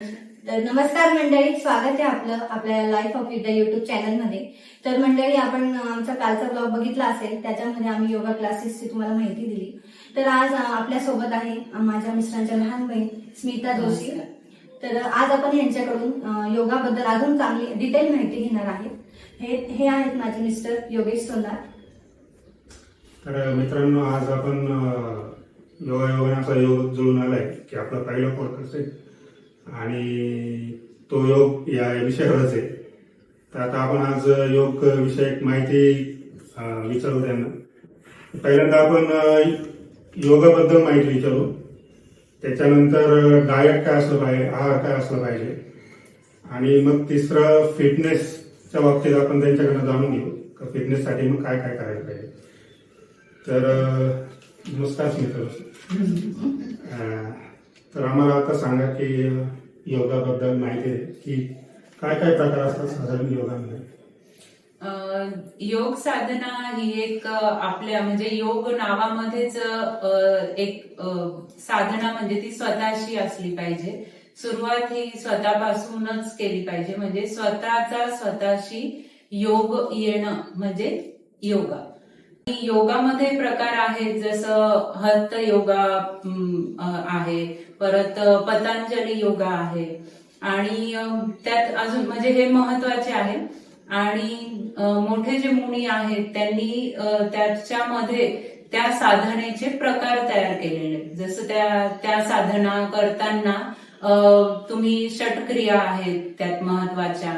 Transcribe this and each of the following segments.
नमस्कार मंडळी स्वागत आहे आपलं आपल्या लाईफ ऑफ विद्या युट्यूब चॅनलमध्ये तर मंडळी आपण आमचा कालचा ब्लॉग बघितला असेल त्याच्यामध्ये आम्ही योगा क्लासेसची तुम्हाला माहिती दिली. तर आज अं, आपल्यासोबत आहे माझ्या मिस्टरांच्या लहान बहीण स्मिता जोशी. तर आज आपण यांच्याकडून योगाबद्दल अजून चांगली डिटेल माहिती घेणार आहे. हे हे आहेत माझे मिस्टर योगेश सोनार. तर मित्रांनो आज आपण अ, योगा योगाचा योग जुळून आलाय की आपला पहिला पॉडकास्ट आहे आणि तो योग या विषयावरच आहे. तर आता आपण आज योग विषयक माहिती विचारू त्यांना. पहिल्यांदा आपण योगाबद्दल माहिती विचारू. त्याच्यानंतर डायट काय असलं पाहिजे आहार काय असलं पाहिजे. आणि मग तिसरं फिटनेसच्या बाबतीत आपण त्यांच्याकडनं जाणून घेऊ. का फिटनेससाठी मग काय काय करायला पाहिजे. तर नमस्कार मित्र तर आम्हाला आता सांगा की योगाबद्दल माहिती आहे की काय काय प्रकार असतात साधारण योगामध्ये? योग साधना ही एक आपल्या म्हणजे योग नावामध्येच एक साधना म्हणजे ती स्वतःशी असली पाहिजे. सुरुवात ही स्वतःपासूनच केली पाहिजे. म्हणजे स्वतःचा स्वतःशी योग येणं म्हणजे योगा. योगामध्ये प्रकार आहेत जसं हस्त योगा आहे परत पतंजली योगा आहे. आणि त्यात अजून म्हणजे हे महत्त्वाचे आहे. आणि मोठे जे मुनी आहेत त्यांनी त्याच्यामध्ये त्या साधनेचे प्रकार तयार केलेले. जसं त्या त्या साधना करताना तुम्ही षटक्रिया आहेत त्यात महत्त्वाच्या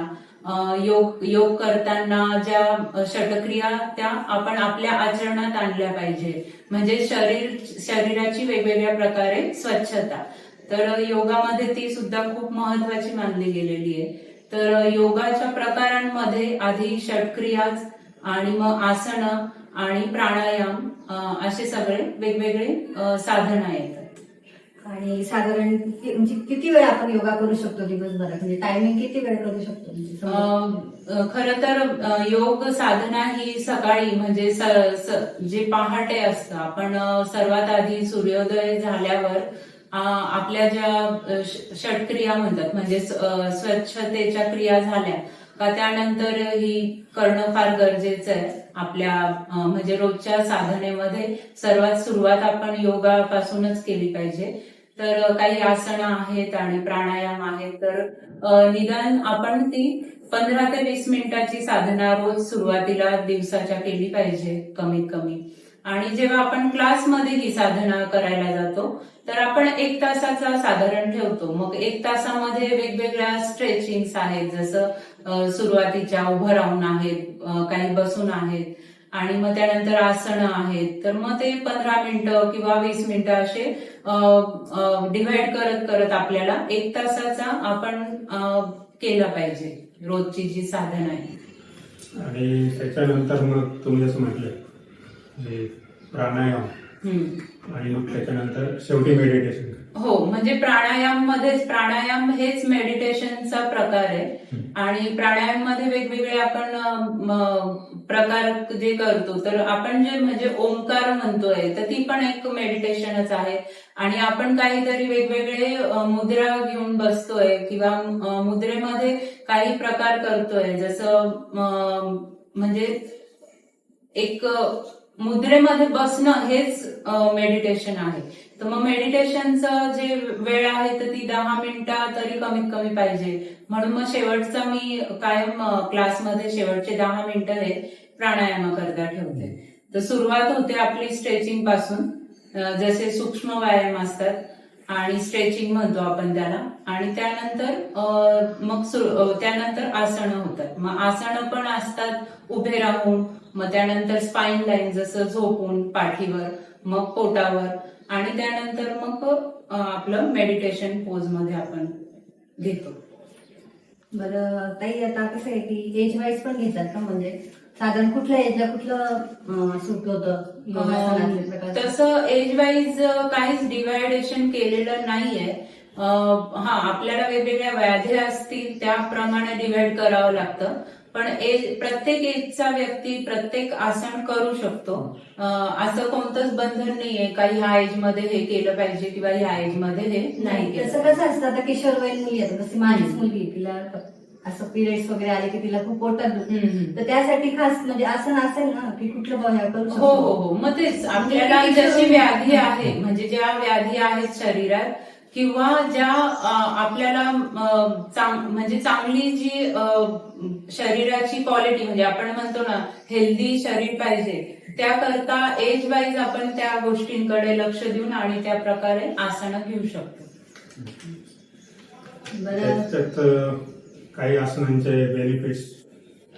योग योग करताना ज्या षटक्रिया त्या आपण आपल्या आचरणात आणल्या पाहिजे. म्हणजे शरीर शरीराची वेगवेगळ्या प्रकारे स्वच्छता. तर योगामध्ये ती सुद्धा खूप महत्वाची मानली गेलेली आहे. तर योगाच्या प्रकारांमध्ये आधी षटक्रियाच आणि मग आसनं आणि प्राणायाम असे सगळे वेगवेगळे साधन आहेत. आणि साधारण म्हणजे किती वेळ आपण योगा करू शकतो दिवसभरात? म्हणजे टायमिंग किती वेळ करू शकतो? म्हणजे? खर तर योग साधना ही सकाळी म्हणजे जे पहाटे असतं. आपण सर्वात आधी सूर्योदय झाल्यावर आपल्या ज्या षटक्रिया म्हणतात म्हणजे स्वच्छतेच्या क्रिया झाल्या का त्यानंतर ही करणं फार गरजेचं आहे. आपल्या म्हणजे रोजच्या साधनेमध्ये सर्वात सुरुवात आपण योगापासूनच केली पाहिजे. तर काही आसनं आहेत आणि प्राणायाम आहेत तर निदान आपण ती पंधरा ते वीस मिनिटाची साधना रोज सुरुवातीला दिवसाच्या केली पाहिजे कमीत कमी. आणि जेव्हा आपण क्लासमध्ये ही साधना करायला जातो तर आपण एक तासाचा साधारण ठेवतो. मग एक तासामध्ये वेगवेगळ्या स्ट्रेचिंग्स आहेत जसं सुरुवातीच्या उभं राहून आहेत काही बसून आहेत आणि मग त्यानंतर आसनं आहेत. तर मग ते पंधरा मिनिटं किंवा वीस मिनिटं असे डिव्हाइड करत करत आपल्याला एक तासाचा आपण केला पाहिजे. रोजची जी साधना आहे. आणि त्याच्यानंतर मग तुम्ही जसं म्हटलं प्राणायाम. आणि मग त्याच्यानंतर शेवटी मेडिटेशन हो म्हणजे प्राणायाम मध्येच प्राणायाम हेच मेडिटेशनचा प्रकार आहे. आणि प्राणायाममध्ये वेगवेगळे आपण प्रकार जे करतो तर आपण जे म्हणजे ओंकार म्हणतोय तर ती पण एक मेडिटेशनच आहे. आणि आपण काहीतरी वेगवेगळे मुद्रा घेऊन बसतोय किंवा मुद्रेमध्ये काही प्रकार करतोय. जसं म्हणजे एक मुद्रेमध्ये बसणं हेच मेडिटेशन आहे. तर मग मेडिटेशनचं जे वेळ आहे तर ती दहा मिनिटं तरी कमीत कमी पाहिजे. म्हणून मग शेवटचा मी कायम क्लासमध्ये शेवटचे दहा मिनिटं हे प्राणायामाकरता ठेवते. तर सुरुवात होते आपली स्ट्रेचिंगपासून. जसे सूक्ष्म व्यायाम असतात आणि स्ट्रेचिंग म्हणतो आपण त्याला. आणि त्यानंतर मग त्यानंतर आसनं होतात. मग आसनं पण असतात उभे राहून. मग त्यानंतर स्पाईन लाईन जसं झोपून पाठीवर मग पोटावर. आणि त्यानंतर मग आपलं मेडिटेशन पोजमध्ये आपण घेतो. बरं ताई आता कसं आहे की एज वाईज पण घेतात का? म्हणजे साधारण कुठल्या एजला कुठलं सूट होतं? तसं एज वाईज काहीच डिवायडेशन केलेलं नाहीये. हा आपल्याला वेगवेगळ्या व्याधी असतील त्याप्रमाणे डिवाइड करावं लागतं. पण एज प्रत्येक एजचा व्यक्ती प्रत्येक आसन करू शकतो. असं कोणतंच बंधन नाहीये. का ह्या एजमध्ये हे केलं पाहिजे किंवा ह्या एजमध्ये हे नाही तसं कसं असतं आता किशोरवयीन मुली आहेत. जशी माझीच मुलगी तिला असं पिरियड्स वगैरे आले की तिला खूप पोटात. तर त्यासाठी खास म्हणजे असं नसेल ना की कुठलं बघा करू हो हो हो. मग तेच. आपल्याला जशी व्याधी आहे म्हणजे ज्या व्याधी आहेत शरीरात किंवा ज्या आपल्याला म्हणजे चांगली जी शरीराची क्वालिटी म्हणजे आपण म्हणतो ना हेल्दी शरीर पाहिजे त्याकरता एज वाईज आपण त्या गोष्टींकडे लक्ष देऊन आणि त्या प्रकारे आसनं घेऊ शकतो. बरं काही आसनांचे बेनिफिट्स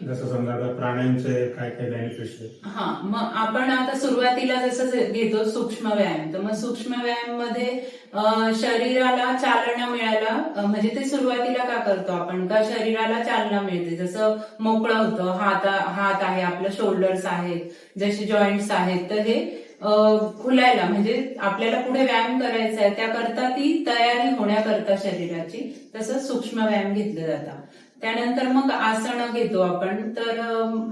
जसं समजा आता काय काय बेनिफिट्स आहेत. हा मग आपण आता सुरुवातीला जसं जे- घेतो सूक्ष्म व्यायाम तर मग सूक्ष्म व्यायाममध्ये शरीराला चालना मिळायला म्हणजे ते सुरुवातीला का करतो आपण? का शरीराला चालना मिळते? जसं मोकळं होतं हात हात आहे आपलं शोल्डर्स आहेत जसे जॉईंट्स आहेत तर हे खुलायला म्हणजे आपल्याला पुढे व्यायाम करायचा आहे त्याकरता ती तयारी होण्याकरता शरीराची तसं सूक्ष्म व्यायाम घेतलं जातात त्यानंतर मग आसनं घेतो आपण. तर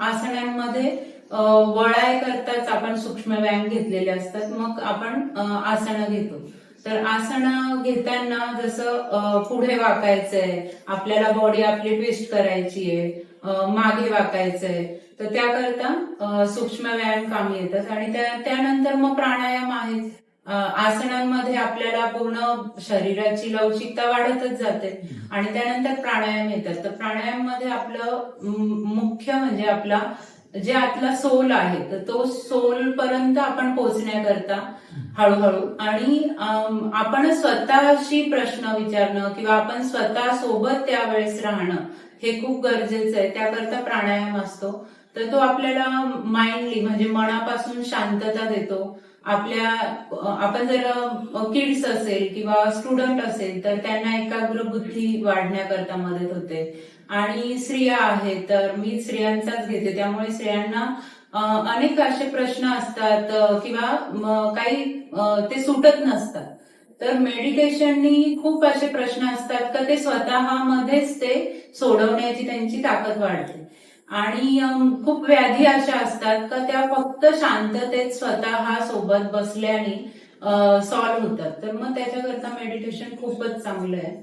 आसनांमध्ये वळाय करताच आपण सूक्ष्म व्यायाम घेतलेले असतात. मग आपण आसनं घेतो. तर आसनं घेताना जसं पुढे वाकायचंय आपल्याला बॉडी आपली ट्विस्ट करायची आहे मागे वाकायचंय तर त्याकरता सूक्ष्म व्यायाम कामी येतात. आणि त्यानंतर मग प्राणायाम आहेत आसनांमध्ये आपल्याला पूर्ण शरीराची लवचिकता वाढतच जाते. आणि त्यानंतर प्राणायाम येतात. तर प्राणायाममध्ये आपलं मुख्य म्हणजे आपला जे आतला सोल आहे तर तो सोल पर्यंत आपण पोहोचण्याकरता हळूहळू आणि आपण स्वतःशी प्रश्न विचारणं किंवा आपण स्वतः सोबत त्यावेळेस राहणं हे खूप गरजेचं आहे. त्याकरता प्राणायाम असतो. तर तो आपल्याला माइंडली म्हणजे मनापासून शांतता देतो. आपल्या आपण जर किड्स असेल किंवा स्टुडंट असेल तर त्यांना एकाग्र बुद्धी वाढण्याकरता मदत होते. आणि स्त्रिया आहेत तर मी स्त्रियांचाच घेते. त्यामुळे स्त्रियांना अनेक असे प्रश्न असतात किंवा काही ते सुटत नसतात. तर मेडिटेशननी खूप असे प्रश्न असतात का ते स्वतःमध्येच ते सोडवण्याची त्यांची ताकद वाढते. आणि खूप व्याधी अशा असतात का त्या फक्त शांततेत स्वतः सोबत बसल्याने सॉल्व्ह होतात. तर मग त्याच्याकरता मेडिटेशन खूपच चांगलं आहे.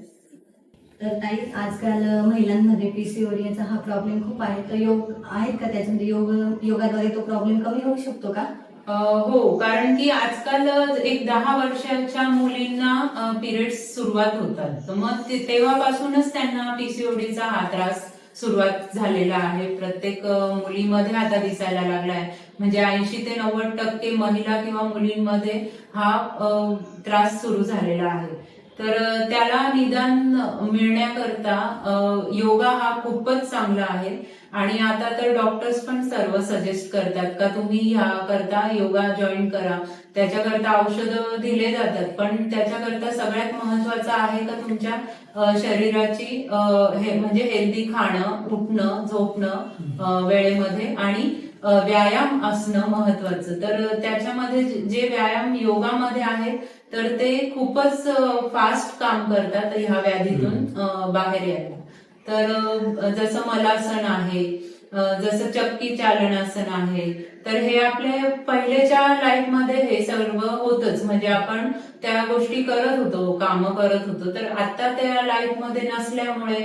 तर ताई आजकाल महिलांमध्ये पीसीओडी याचा हा प्रॉब्लेम खूप आहे. तर योग आहेत का त्याच्यामध्ये? योग योगाद्वारे तो प्रॉब्लेम कमी होऊ शकतो का? हो कारण की आजकाल एक दहा वर्षाच्या मुलींना पिरियड्स सुरुवात होतात. तर मग तेव्हापासूनच त्यांना पीसीओडीचा हा त्रास सुरुवात झालेला आहे. प्रत्येक मुलीमध्ये आता दिसायला लागलाय. म्हणजे ऐंशी ते नव्वद टक्के महिला किंवा मुलींमध्ये हा त्रास सुरू झालेला आहे. तर त्याला निदान मिळण्याकरता योगा हा खूपच चांगला आहे. आणि आता तर डॉक्टर्स पण सर्व सजेस्ट करतात का तुम्ही ह्या करता योगा जॉईन करा. त्याच्याकरता औषधं दिले जातात पण त्याच्याकरता सगळ्यात महत्वाचं आहे का तुमच्या शरीराची हे म्हणजे हेल्दी खाणं उठणं झोपणं वेळेमध्ये आणि व्यायाम असणं महत्वाचं. तर त्याच्यामध्ये जे- व्यायाम योगामध्ये आहेत तर ते खूपच फास्ट काम करतात ह्या व्याधीतून बाहेर यायला. तर जसं मलासन आहे जसं चक्की चालनासन आहे तर हे आपल्या पहिलेच्या लाईफमध्ये हे सर्व होतच. म्हणजे आपण त्या गोष्टी करत होतो कामं करत होतो. तर आता त्या लाईफमध्ये नसल्यामुळे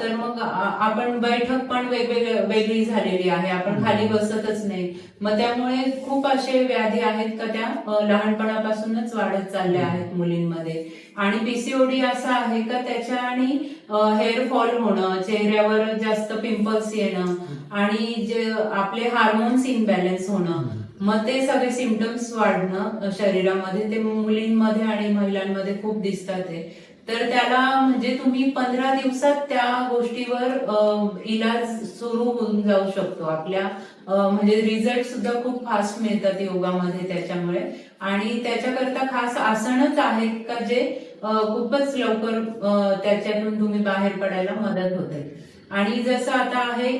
तर मग आपण बैठक पण वेगवेगळी वेगळी झालेली आहे. आपण खाली बसतच नाही. मग त्यामुळे खूप असे व्याधी आहेत का त्या? लहानपणापासूनच वाढत चालल्या आहेत मुलींमध्ये. आणि पीसीओडी असं आहे का त्याच्याने हेअर फॉल होणं चेहऱ्यावर जास्त पिंपल्स येणं आणि जे आपले हार्मोन्स इनबॅलन्स होणं. मग ते सगळे सिमटम्स वाढणं शरीरामध्ये ते मुलींमध्ये आणि महिलांमध्ये खूप दिसतात ते. तर त्याला म्हणजे तुम्ही पंधरा दिवसात त्या गोष्टीवर इलाज सुरू होऊन जाऊ शकतो. आपल्या म्हणजे रिझल्ट सुद्धा खूप फास्ट मिळतात योगामध्ये त्याच्यामुळे. आणि त्याच्याकरता खास आसनच आहेत का जे खूपच लवकर त्याच्यातून तुम्ही बाहेर पडायला मदत होते. आणि जसं आता आहे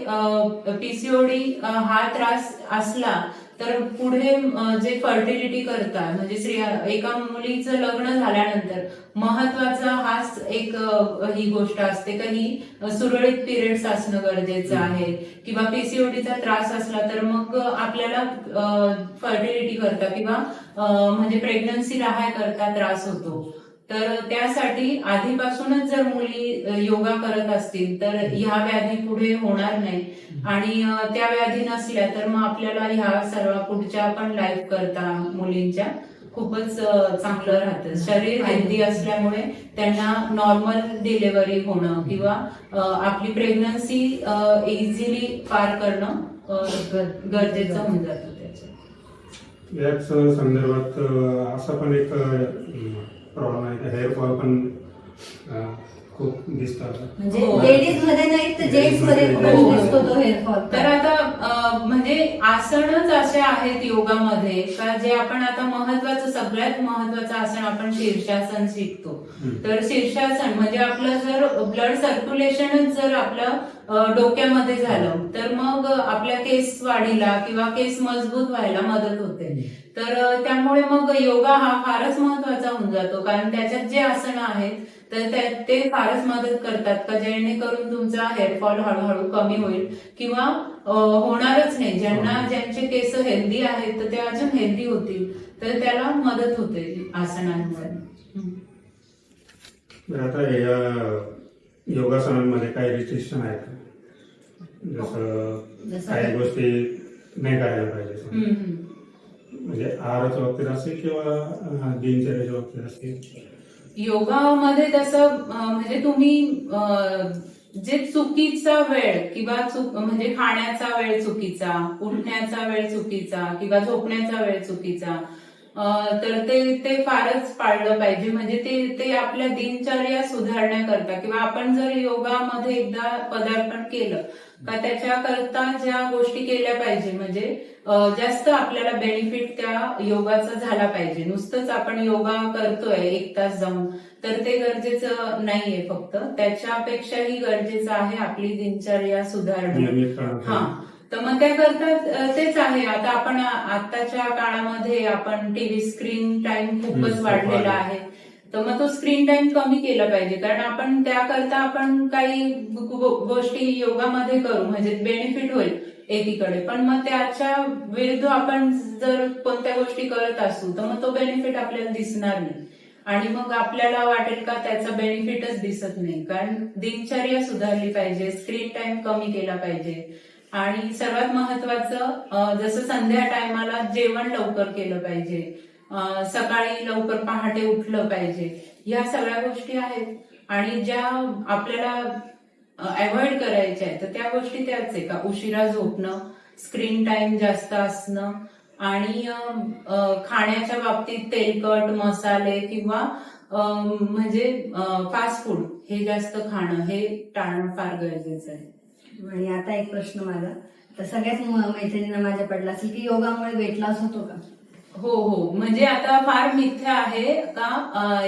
पीसीओडी हा त्रास असला तर पुढे जे फर्टिलिटी करतात म्हणजे स्त्रिया एका मुलीचं लग्न झाल्यानंतर महत्त्वाचा हाच एक ही गोष्ट असते का ही सुरळीत पिरियड्स असणं गरजेचं आहे. किंवा पीसीओडीचा त्रास असला तर मग आपल्याला फर्टिलिटी करता किंवा म्हणजे प्रेग्नन्सी राहाय करता त्रास होतो. तर त्यासाठी आधीपासूनच जर मुली योगा करत असतील तर ह्या व्याधी पुढे होणार नाही. आणि त्या व्याधी नसल्या तर मग आपल्याला ह्या सर्व पुढच्या पण लाईफ करता मुलींच्या खूपच चांगलं राहतं. शरीर हेल्दी असल्यामुळे त्यांना नॉर्मल डिलेव्हरी होणं किंवा आपली प्रेग्नन्सी इझिली पार करणं गरजेचं होऊन जातं त्याच्यात याच संदर्भात असा पण एक प्रॉब्लेम आहे की हेअरफॉल पण अ, खूप दिसतात म्हणजे हो. लेडीजमध्ये नाही तर जेंट्समध्ये खूप मध्ये. दिसतो तो हेअरफॉल तर आता अ, म्हणजे आसनच असे आहेत योगामध्ये का जे आपण आता महत्वाचं सगळ्यात महत्वाचं आसन आपण शीर्षासन शिकतो हम्म. तर शीर्षासन म्हणजे आपलं जर ब्लड सर्क्युलेशनच जर आपलं अ, डोक्यामध्ये झालं तर मग आपल्या केस वाढीला किंवा केस मजबूत व्हायला मदत होते तर अ, त्यामुळे मग योगा हा फारच महत्त्वाचा होऊन जातो कारण त्याच्यात जे आसनं आहेत तर ते फारच मदत करतात का? जेणेकरून तुमचा हेअरफॉल हळूहळू कमी होईल किंवा होणारच नाही. ज्यांना ज्यांचे केस हेल्दी आहेत तर ते अजून हेल्दी होतील. तर त्याला मदत होते आसनांमुळे. आता या योगासनांमध्ये काही रिस्ट्रिक्शन आहेत? जसं काही गोष्टी नाही करायला पाहिजे. म्हणजे आहाराच्या बाबतीत असेल किंवा दिनचर्याच्या बाबतीत असेल? योगामध्ये तसं म्हणजे तुम्ही जे चुकीचा वेळ किंवा चुक म्हणजे खाण्याचा वेळ चुकीचा उठण्याचा वेळ चुकीचा किंवा झोपण्याचा वेळ चुकीचा तर ते ते फारच पाळलं पाहिजे. म्हणजे ते ते आपल्या दिनचर्या सुधारण्याकरता किंवा आपण जर योगामध्ये एकदा पदार्पण केलं का त्याच्याकरता ज्या गोष्टी केल्या पाहिजे म्हणजे जास्त आपल्याला बेनिफिट त्या योगाचा झाला पाहिजे. नुसतंच आपण योगा करतोय एक तास जाऊन तर ते गरजेचं नाहीये फक्त. त्याच्यापेक्षाही गरजेचं आहे आपली दिनचर्या सुधारणं. हा. तर मग त्याकरता अ, तेच आहे. आता आपण आताच्या काळामध्ये आपण टीव्ही स्क्रीन टाइम खूपच वाढलेला वाढला. आहे. तर मग तो स्क्रीन टाइम कमी केला पाहिजे. कारण आपण त्याकरता आपण काही गोष्टी योगामध्ये करू. म्हणजे बेनिफिट होईल एकीकडे. पण मग त्याच्या विरुद्ध आपण जर कोणत्या गोष्टी करत असू तर मग तो बेनिफिट आपल्याला दिसणार नाही. आणि मग आपल्याला वाटेल का त्याचा बेनिफिटच दिसत नाही. कारण दिनचर्या सुधारली पाहिजे स्क्रीन टाइम कमी केला पाहिजे. आणि सर्वात महत्वाचं जसं संध्या टायमाला जेवण लवकर केलं पाहिजे. सकाळी लवकर पहाटे उठलं पाहिजे. या सगळ्या गोष्टी आहेत. आणि ज्या आपल्याला अवॉइड करायच्या आहेत तर त्या गोष्टी त्याच आहे. का उशिरा झोपणं स्क्रीन टाइम जास्त असणं आणि खाण्याच्या बाबतीत तेलकट मसाले किंवा म्हणजे फास्ट फूड हे जास्त खाणं हे टाळणं फार गरजेचं आहे. आणि आता एक प्रश्न माझा. तर सगळ्याच मैत्रिणींना माझ्या पडला असेल की योगामुळे वेट लॉस होतो का? हो हो. म्हणजे आता फार मिथ्या आहे का?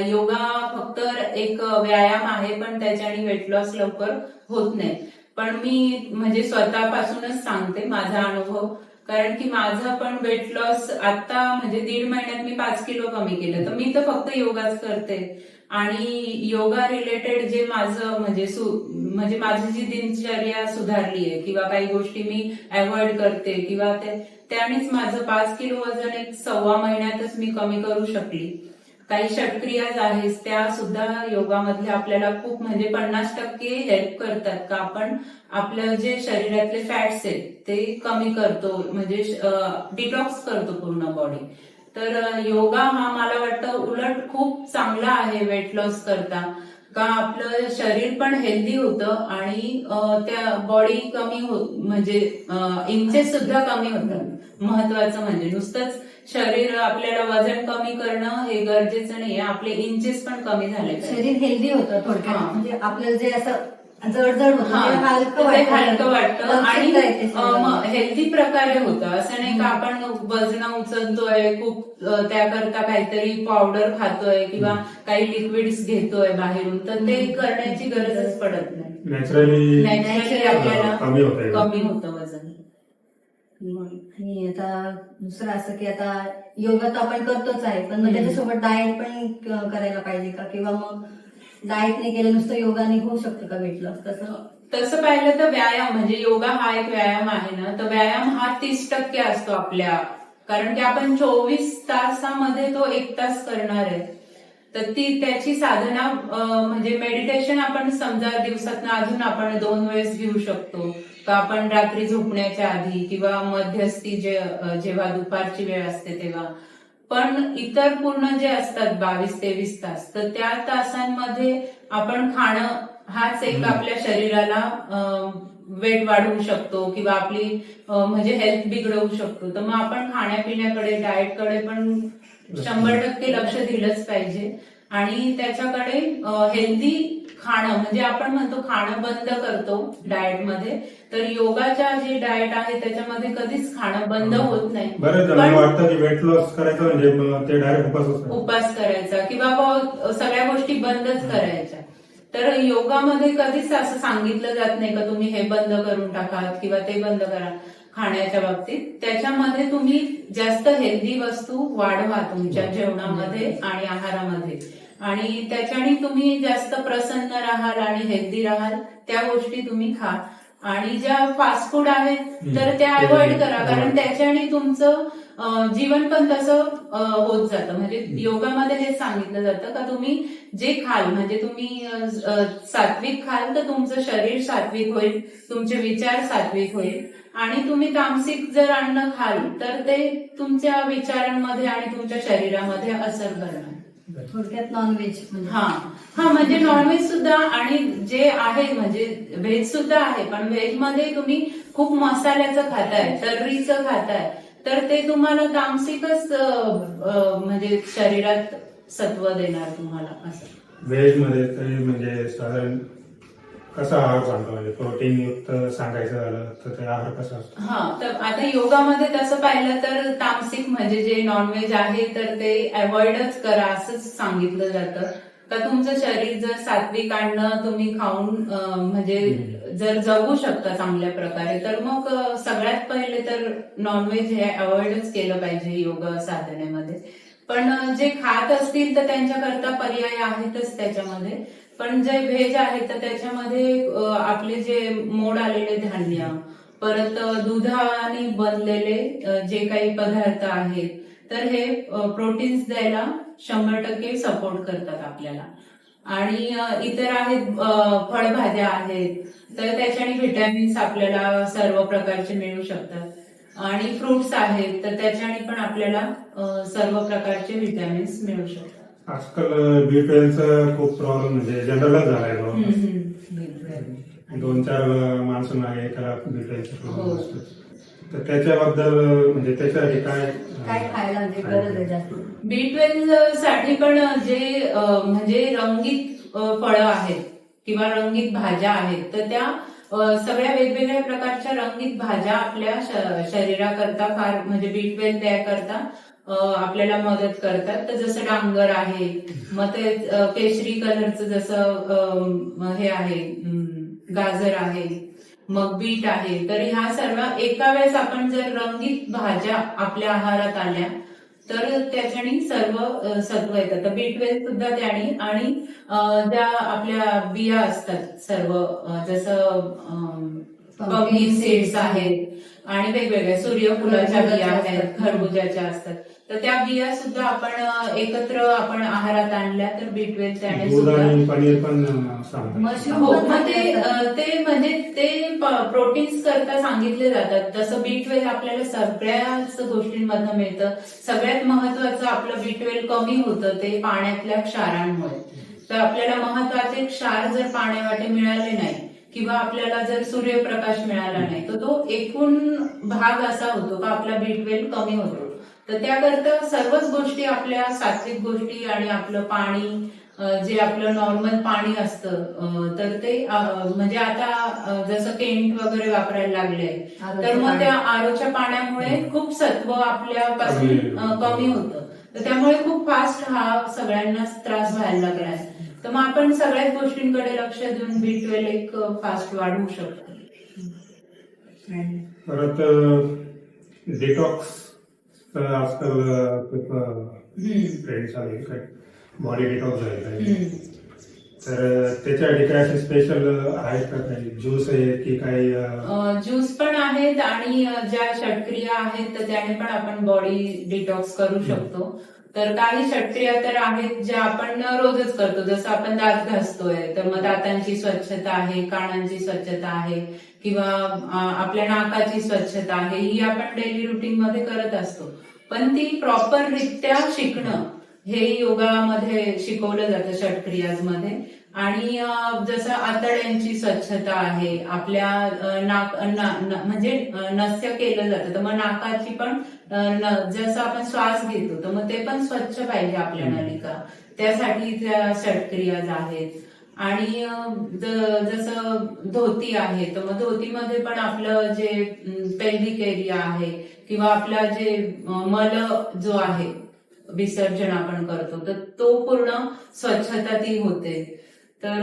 योगा फक्त एक व्यायाम आहे पण त्याच्याने वेट लॉस लवकर होत नाही. पण मी म्हणजे स्वतःपासूनच सांगते माझा अनुभव. कारण की माझा पण वेट लॉस आता म्हणजे दीड महिन्यात मी पाच किलो कमी केलं. तर मी तर फक्त योगाच करते. आणि योगा रिलेटेड जे माझं म्हणजे म्हणजे माझी जी दिनचर्या सुधारली आहे किंवा काही गोष्टी मी अवॉइड करते किंवा ते त्यानेच माझं पाच किलो वजन एक सव्वा महिन्यातच मी कमी करू शकली. काही षटक्रियाज आहेत त्या सुद्धा योगामधल्या आपल्याला खूप म्हणजे पन्नास टक्के हेल्प करतात का आपण आपलं जे शरीरातले फॅट्स आहेत ते कमी करतो म्हणजे डिटॉक्स करतो पूर्ण बॉडी तर योगा हा मला वाटतं उलट खूप चांगला आहे वेट लॉस करता. का आपलं शरीर पण हेल्दी होतं आणि त्या बॉडी कमी होत म्हणजे इंचेस सुद्धा कमी होतात महत्वाचं म्हणजे नुसतंच शरीर आपल्याला वजन कमी करणं हे गरजेचं नाहीये आपले इंचेस पण कमी झाले. शरीर हेल्दी होतं थोडक्यात. म्हणजे आपल्याला जे असं हा, ते हलकं ते वाटतं. आणि. हेल्दी प्रकारे होतं. असं नाही का आपण वजन उचलतोय खूप त्याकरता काहीतरी पावडर खातोय किंवा काही लिक्विड्स घेतोय बाहेरून तर ते करण्याची गरजच पडत नाही. नॅचरली नॅचरली आपल्याला कमी होत वजन. आणि आता दुसरं असं की आता योगा तर आपण करतोच आहे पण मग. त्याच्यासोबत डाएट पण करायला पाहिजे का? किंवा मग डाएट नाही केलं नुसतं योगाने होऊ शकतं का वेट लॉस तसं? तसं पाहिलं तर व्यायाम म्हणजे योगा हा एक व्यायाम आहे ना तर व्यायाम हा तीस टक्के असतो आपल्या. कारण की आपण चोवीस तासामध्ये तो एक तास करणार आहे. तर ती त्याची साधना म्हणजे मेडिटेशन आपण समजा दिवसात अजून आपण दोन वेळेस घेऊ शकतो. का आपण रात्री झोपण्याच्या आधी किंवा मध्यस्थी जे जेव्हा दुपारची वेळ असते तेव्हा. पण इतर पूर्ण जे असतात बावीस तेवीस तास तर त्या तासांमध्ये आपण खाणं हाच एक. आपल्या शरीराला वेट वाढवू शकतो किंवा आपली म्हणजे हेल्थ बिघडवू शकतो तर मग आपण खाण्यापिण्याकडे डाएटकडे पण शंभर टक्के लक्ष दिलंच पाहिजे आणि त्याच्याकडे हेल्दी खाणं म्हणजे आपण म्हणतो खाणं बंद करतो डाएटमध्ये तर योगाच्या जे डाएट आहे त्याच्यामध्ये कधीच खाणं बंद होत नाही. वाटतं की वेट लॉस करायचं म्हणजे ते डायरेक्ट करायचं. उपास करायचा किंवा सगळ्या गोष्टी बंदच करायच्या. तर योगामध्ये कधीच असं सांगितलं जात नाही का तुम्ही हे बंद करून टाका किंवा ते बंद करा खाण्याच्या बाबतीत. त्याच्यामध्ये तुम्ही जास्त हेल्दी वस्तू वाढवा तुमच्या जेवणामध्ये आणि आहारामध्ये. आणि त्याच्याने तुम्ही जास्त प्रसन्न राहाल आणि हेल्दी राहाल त्या गोष्टी तुम्ही खा. आणि ज्या फास्ट फूड आहेत तर त्या. अवॉइड करा. कारण. त्याच्याने तुमचं जीवन पण तसं होत जातं. म्हणजे योगामध्ये हे सांगितलं जातं का तुम्ही जे खाल म्हणजे तुम्ही सात्विक खाल तर तुमचं शरीर सात्विक होईल तुमचे विचार सात्विक होईल. आणि तुम्ही तामसिक जर अन्न खाल तर ते तुमच्या विचारांमध्ये आणि तुमच्या शरीरामध्ये असर करणार. थोडक्यात नॉनव्हेज म्हणजे. हा. हा म्हणजे नॉनव्हेज सुद्धा आणि जे आहे म्हणजे व्हेज सुद्धा आहे पण व्हेजमध्ये तुम्ही खूप मसाल्याचं खाताय तर्रीचं खाताय तर ते तुम्हाला तामसिकच म्हणजे शरीरात सत्व देणार तुम्हाला असं. व्हेजमध्ये तरी म्हणजे साधारण कसा आहार सांगतो म्हणजे प्रोटीन युक्त सांगायचं झालं तर ते आहार कसा असतो? हा तर आता योगामध्ये तसं पाहिलं तर तामसिक म्हणजे जे नॉनव्हेज आहे तर ते अवॉइडच करा असंच सांगितलं जातं. का तुमचं शरीर जर सात्विक अन्न तुम्ही खाऊन म्हणजे जर जगू शकता चांगल्या प्रकारे तर मग सगळ्यात पहिले तर नॉनव्हेज हे अवॉइडच केलं पाहिजे योग साधनेमध्ये. पण जे खात असतील तर त्यांच्याकरता पर्याय आहेतच त्याच्यामध्ये. पण जे व्हेज आहे तर त्याच्यामध्ये आपले जे मोड आलेले धान्य परत दुधाने बनलेले जे काही पदार्थ आहेत तर हे प्रोटीन्स द्यायला शंभर टक्के सपोर्ट करतात आपल्याला. आणि इतर आहेत फळभाज्या आहेत तर त्याच्याने व्हिटॅमिन्स आपल्याला सर्व प्रकारचे मिळू शकतात. आणि फ्रुट्स आहेत तर त्याच्याने पण आपल्याला सर्व प्रकारचे व्हिटॅमिन्स मिळू शकतात. आजकाल बी ट्वेल्वचा खूप प्रॉब्लेम म्हणजे जनरलच झालाय. दोन चार माणसांना एकाला बी ट्वेल्वचा हो. प्रॉब्लेम असतो तर त्याच्याबद्दल म्हणजे त्याच्यासाठी काय काय खायला म्हणजे गरज आहे जास्त? बी ट्वेल्वसाठी पण जे अं, म्हणजे रंगीत अं, फळं आहेत किंवा रंगीत भाज्या आहेत तर त्या अं, सगळ्या वेगवेगळ्या प्रकारच्या रंगीत भाज्या आपल्या श- शरीराकरता फार म्हणजे बी ट्वेल्व तयार करता. आपल्याला मदत करतात. तर जसं डांगर आहे मग ते केशरी कलरचं जसं हे आहे गाजर आहे मग बीट आहे. तर ह्या सर्व एका वेळेस आपण जर रंगीत भाज्या आपल्या आहारात आल्या तर त्याच्याने सर्व सत्व येतात. तर बी ट्वेल्व सुद्धा त्याने आणि ज्या आपल्या बिया असतात सर्व जसं सीड्स आहेत आणि वेगवेगळ्या सूर्यफुलाच्या बिया आहेत खरबुजाच्या असतात. तर त्या बिया सुद्धा आपण एकत्र आपण आहारात आणल्या तर बी ट्वेल्व त्याने दूध सुद्धा आणि पनीर पण अं, सांगतात. मशरूम हो ते म्हणजे ते प्रोटीन्स करता सांगितले जातात. तसं बी ट्वेल्व आपल्याला सगळ्याच गोष्टींमधनं मिळतं. सगळ्यात महत्वाचं आपलं बी ट्वेल्व कमी होतं ते पाण्यातल्या क्षारांमुळे. तर आपल्याला महत्त्वाचे क्षार जर पाण्यावाटे मिळाले नाही किंवा आपल्याला जर सूर्यप्रकाश मिळाला नाही तर तो एकूण भाग असा होतो का आपला बी ट्वेल्व कमी होतो. तर त्याकरता सर्वच गोष्टी आपल्या सात्विक गोष्टी आणि आपलं पाणी जे आपलं नॉर्मल पाणी असतं तर ते म्हणजे आता जसं केंट वगैरे वापरायला लागले तर मग त्या आरोच्या पाण्यामुळे खूप सत्व आपल्यापासून कमी होतं. तर त्यामुळे खूप फास्ट हा सगळ्यांनाच त्रास व्हायला लागलाय तर मग आपण सगळ्याच गोष्टींकडे लक्ष देऊन बी ट्वेल्व एक फास्ट वाढवू शकतो. परत अं, डिटॉक्स आजकाल आहे बॉडी डिटॉक्स झाले. तर त्याच्यासाठी काय असे स्पेशल आहेत का काही? ज्यूस आहे की काही ज्यूस पण आहेत आणि ज्या षटक्रिया आहेत तर त्याने पण आपण बॉडी डिटॉक्स करू शकतो. तर काही षटक्रिया तर आहेत ज्या आपण रोजच करतो. जसं आपण दात घासतोय तर मग दातांची स्वच्छता आहे कानांची स्वच्छता आहे किंवा आपल्या नाकाची स्वच्छता आहे ही आपण डेली रुटीन मध्ये करत असतो. पण ती प्रॉपर रित्या शिकणं हे योगामध्ये शिकवलं जातं षटक्रियामध्ये. आणि जसं आतड्यांची स्वच्छता आहे आपल्या नाक ना- म्हणजे नस्य केलं जातं तर मग नाकाची पण जसं आपण श्वास घेतो तर मग ते पण स्वच्छ पाहिजे आपल्या. नलिका. त्यासाठी त्या षटक्रियाज आहेत. आणि जसं धोती आहे तर मग धोतीमध्ये पण आपलं जे पेल्विक एरिया आहे किंवा आपला जे मल जो आहे विसर्जन आपण करतो तर तो पूर्ण स्वच्छता ती होते. तर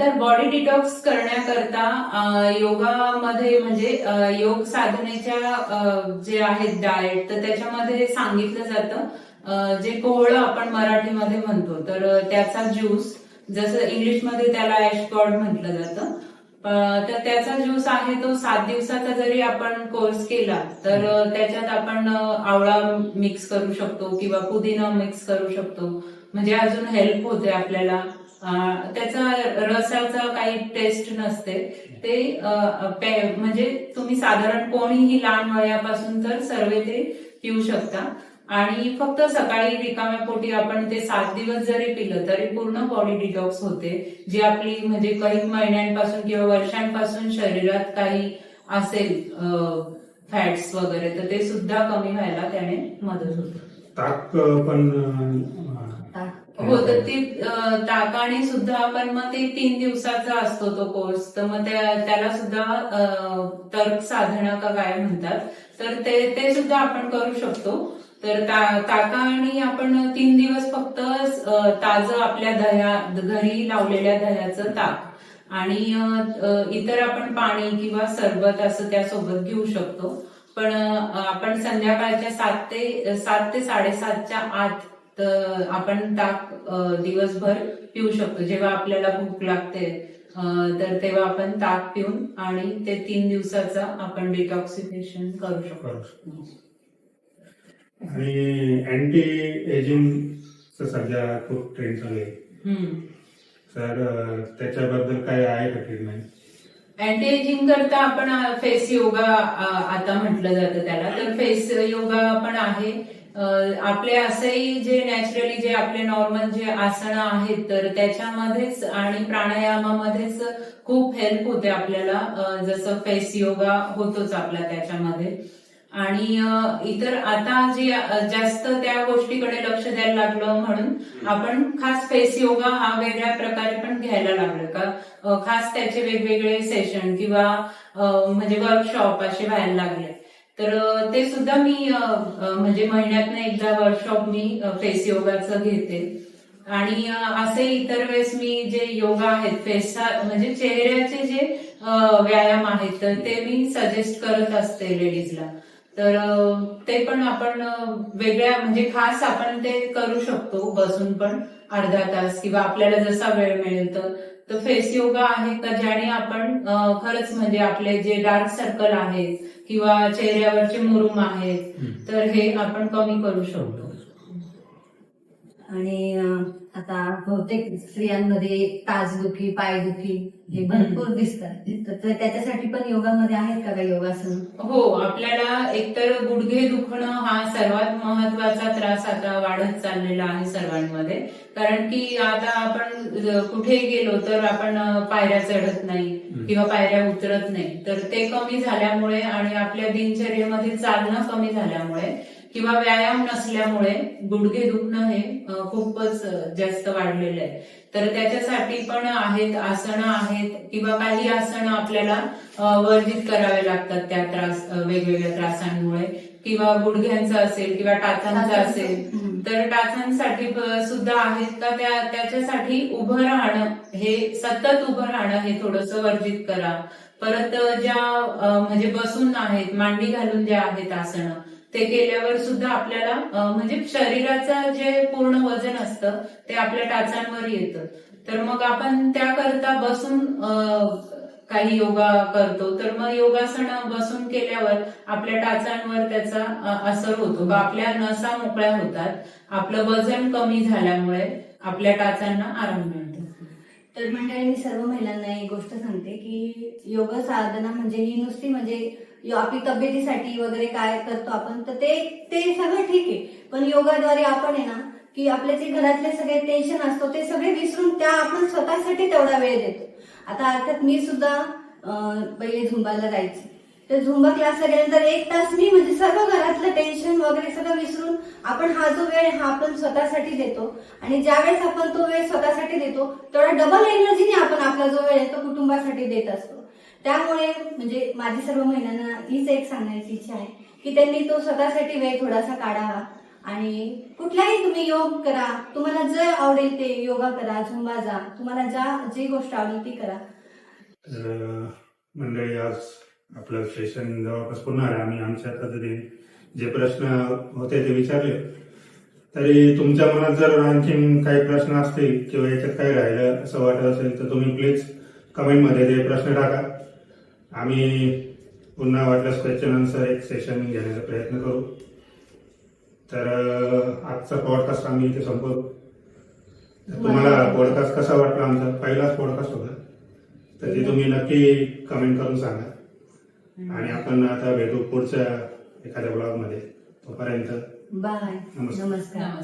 तर बॉडी डिटॉक्स करण्याकरता योगामध्ये म्हणजे योग साधनेच्या जे आहेत डाएट तर त्याच्यामध्ये सांगितलं जातं जे कोहळं आपण मराठीमध्ये म्हणतो तर त्याचा ज्यूस जसं इंग्लिशमध्ये त्याला ऍशकॉर्ड म्हटलं जातं. तर त्याचा ज्यूस आहे तो सात दिवसाचा जरी आपण कोर्स केला तर त्याच्यात आपण आवळा मिक्स करू शकतो किंवा पुदिना मिक्स करू शकतो. म्हणजे अजून हेल्प होते आपल्याला. त्याचा रसाचा काही टेस्ट नसते. ते म्हणजे तुम्ही साधारण कोणीही लहान वयापासून तर सर्व ते पिऊ शकता. आणि फक्त सकाळी रिकाम्या पोटी आपण ते सात दिवस जरी पिलं तरी पूर्ण बॉडी डिटॉक्स होते. जी आपली म्हणजे काही महिन्यांपासून किंवा वर्षांपासून शरीरात काही असेल फॅट्स वगैरे तर ते सुद्धा कमी व्हायला त्याने मदत होते. ताक पण. हो तर ती ताकाने सुद्धा पण मग ते तीन दिवसाचा असतो तो कोर्स तर मग त्या- त्याला सुद्धा तर्क साधना का काय म्हणतात तर ते ते सुद्धा आपण करू शकतो. तर ता- आणि आपण तीन दिवस फक्त ताज ताजं आपल्या दह्या घरी लावलेल्या दह्याचं ताक. आणि इतर आपण पाणी किंवा सरबत असं त्यासोबत घेऊ शकतो. पण आपण संध्याकाळच्या सात ते सात ते साडेसातच्या आत आपण ताक दिवसभर पिऊ शकतो. जेव्हा आपल्याला भूक लागते तर तेव्हा आपण ताक पिऊन आणि ते तीन दिवसाचं आपण डिटॉक्सिफिकेशन करू शकतो. आणि अँटी एजिंग सध्या खूप ट्रेंड चालू आहे. तर त्याच्याबद्दल काय आहे का ट्रीटमेंट अँटी एजिंग करता आपण फेस योगा आता म्हटलं जातं त्याला. तर फेस योगा पण आहे. आपले असेही जे नॅचरली जे आपले नॉर्मल जे आसनं आहेत तर त्याच्यामध्येच आणि प्राणायामामध्येच खूप हेल्प होते आपल्याला. जसं फेस योगा होतोच आपला त्याच्यामध्ये. आणि इतर आता जे जास्त त्या गोष्टीकडे लक्ष द्यायला लागलं म्हणून आपण खास फेस योगा हा वेगळ्या प्रकारे पण घ्यायला लागलो. का खास त्याचे वेगवेगळे सेशन किंवा म्हणजे वर्कशॉप असे व्हायला लागले. तर ते सुद्धा मी म्हणजे महिन्यातनं एकदा वर्कशॉप मी फेस योगाचं घेते. आणि असे इतर वेळेस मी जे योगा आहेत फेस म्हणजे चेहऱ्याचे जे व्यायाम आहेत तर ते मी सजेस्ट करत असते लेडीजला तर ते पण आपण वेगळ्या म्हणजे खास आपण ते करू शकतो बसून पण अर्धा तास किंवा आपल्याला जसा वेळ मिळेल तर. फेस योगा आहे का ज्याने आपण खरंच म्हणजे आपले जे डार्क सर्कल आहेत किंवा चेहऱ्यावरचे मुरुम आहेत तर हे आपण कमी करू शकतो. आणि आता बहुतेक स्त्रियांमध्ये टाचदुखी पायदुखी हे भरपूर दिसतात. तर त्याच्यासाठी पण योगामध्ये आहेत का काही योगासन? हो आपल्याला एकतर गुडघे दुखणं हा सर्वात महत्त्वाचा त्रास आता वाढत चाललेला आहे सर्वांमध्ये. कारण की आता आपण कुठे गेलो तर आपण पायऱ्या चढत नाही किंवा पायऱ्या उतरत नाही. तर ते कमी झाल्यामुळे आणि आपल्या दिनचर्येमध्ये चालणं कमी झाल्यामुळे किंवा व्यायाम नसल्यामुळे गुडघे दुखणं हे खूपच जास्त वाढलेलं आहे. तर त्याच्यासाठी पण आहेत आसनं आहेत किंवा काही आसनं आपल्याला वर्जित करावे लागतात त्या त्रास वेगवेगळ्या त्रासांमुळे. किंवा गुडघ्यांचं असेल किंवा टाचांचं असेल. तर टाचांसाठी सुद्धा आहेत का त्या त्याच्यासाठी उभं राहणं हे सतत उभं राहणं हे थोडस वर्जित करा. परत ज्या म्हणजे बसून आहेत मांडी घालून ज्या आहेत आसनं ते केल्यावर सुद्धा आपल्याला म्हणजे शरीराचं जे पूर्ण वजन असतं ते आपल्या टाचांवर येतं. तर मग आपण त्याकरता बसून काही योगा करतो. तर मग योगासन बसून केल्यावर आपल्या टाचांवर त्याचा असर होतो. का आपल्या नसा मोकळ्या होतात. आपलं वजन कमी झाल्यामुळे आपल्या टाचांना आराम मिळतो. तर मंडळी मी सर्व महिलांना एक गोष्ट सांगते की योग साधना म्हणजे ही नुसती म्हणजे आपली तब्येतीसाठी वगैरे काय करतो आपण तर ते ते सगळं ठीक आहे. पण योगाद्वारे आपण आहे ना की आपले जे घरातले सगळे टेन्शन असतो ते सगळे विसरून त्या आपण स्वतःसाठी तेवढा वेळ देतो. आता अर्थात मी सुद्धा पहिले झुंबाला जायचे. तर झुंबा क्लास गेल्यानंतर एक तास मी म्हणजे सर्व घरातलं टेन्शन वगैरे सगळं विसरून आपण हा जो वेळ हा आपण स्वतःसाठी देतो. आणि ज्यावेळेस आपण तो वेळ स्वतःसाठी देतो तेवढा डबल एनर्जीने आपण आपला जो वेळ आहे तो कुटुंबासाठी देत असतो. त्यामुळे म्हणजे माझी सर्व महिलांना हीच एक सांगण्याची इच्छा आहे की त्यांनी तो स्वतःसाठी वेळ थोडासा काढावा. आणि कुठलाही तुम्ही योग करा तुम्हाला जे आवडेल ते योगा करा झुंबा जा तुम्हाला ज्या जी गोष्ट आवडेल ती करा. तर मंडळी आज आपलं सेशन जवळपास पूर्ण आहे आम्ही आमच्या पद्धतीने जे प्रश्न होते ते विचारले. तरी तुमच्या मनात जर आणखीन काही प्रश्न असतील किंवा याच्यात काही राहिलं असं वाटत असेल तर तुम्ही प्लीज कमेंटमध्ये ते प्रश्न टाका. आम्ही पुन्हा वाटल्यास क्वेश्चन आन्सर एक सेशन घेण्याचा प्रयत्न करू. तर आजचा पॉडकास्ट आम्ही इथे संपवू तर तुम्हाला पॉडकास्ट कसा वाटला आमचा? पहिलाच पॉडकास्ट होता. तर ते तुम्ही नक्की कमेंट करून सांगा. आणि आपण आता भेटू पुढच्या एखाद्या ब्लॉगमध्ये. तोपर्यंत बाय नमस्कार.